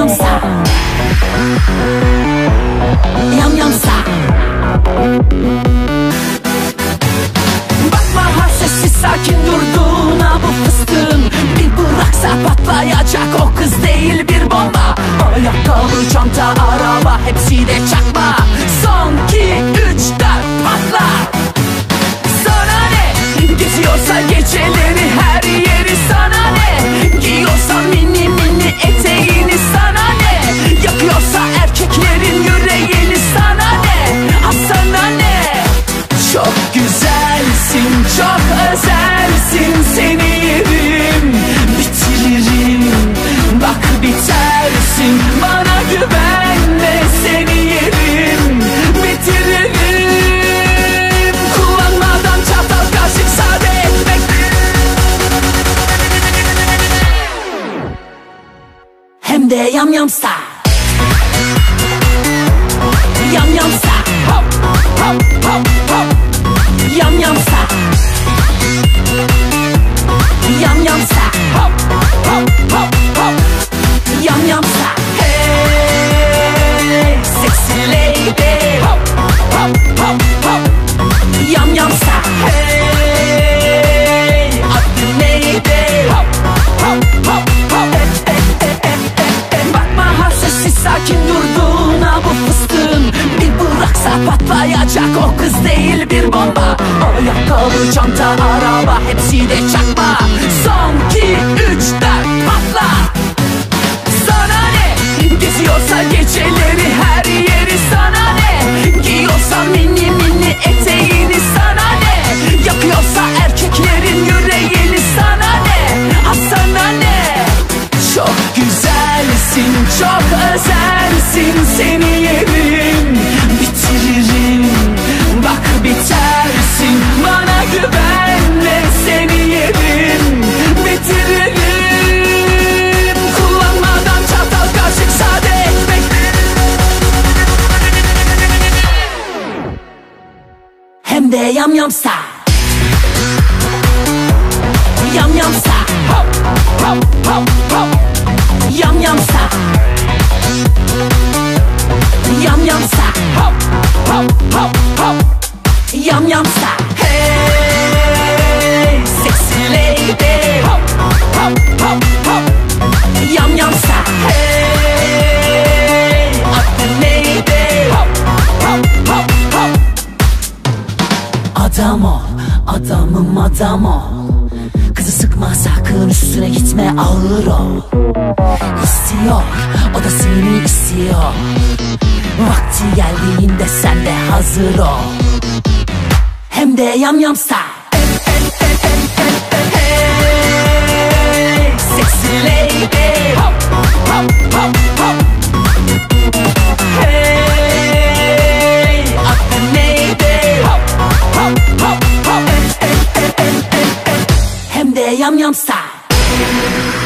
yam sa Yam yam sa Bakma haşhaşi sakin bu fıstığın. Bir bıraksa patlayacak o kız değil bir bomba. Ayakkabı, çanta, araba hepsi de çakma. Son ki üç dört Hem de yam yam style Yam yam style Hop patlayacak o kız değil bir bomba Ayakkabı, çanta, araba hepsi de çakma Son iki, üç, dört patla Sana ne? Geziyorsa geceleri her yeri sana ne? Giyiyorsa mini mini eteğini sana ne? Yakıyorsa erkeklerin yüreğini sana ne? Ha sana ne? Çok güzelsin, çok özelsin Seni yerim, bitiririm Bak bitersin, bana güvenme Seni yerim, bitiririm Kullanmadan çatal kaşık sade ekmek. Hem de yam yam style Yam yam style Hop hop hop hop Yam yam style Hey sexy lady. Hop hop hop hop. Yam yam style Hey adı neydi Hop hop hop hop. Adam ol, adamım adam ol. Kızı sıkma sakın üstüne gitme ağır ol. İstiyor, o da seni istiyor. Vakti geldiğinde sen de hazır ol hem de yam yam style. Yum yum style.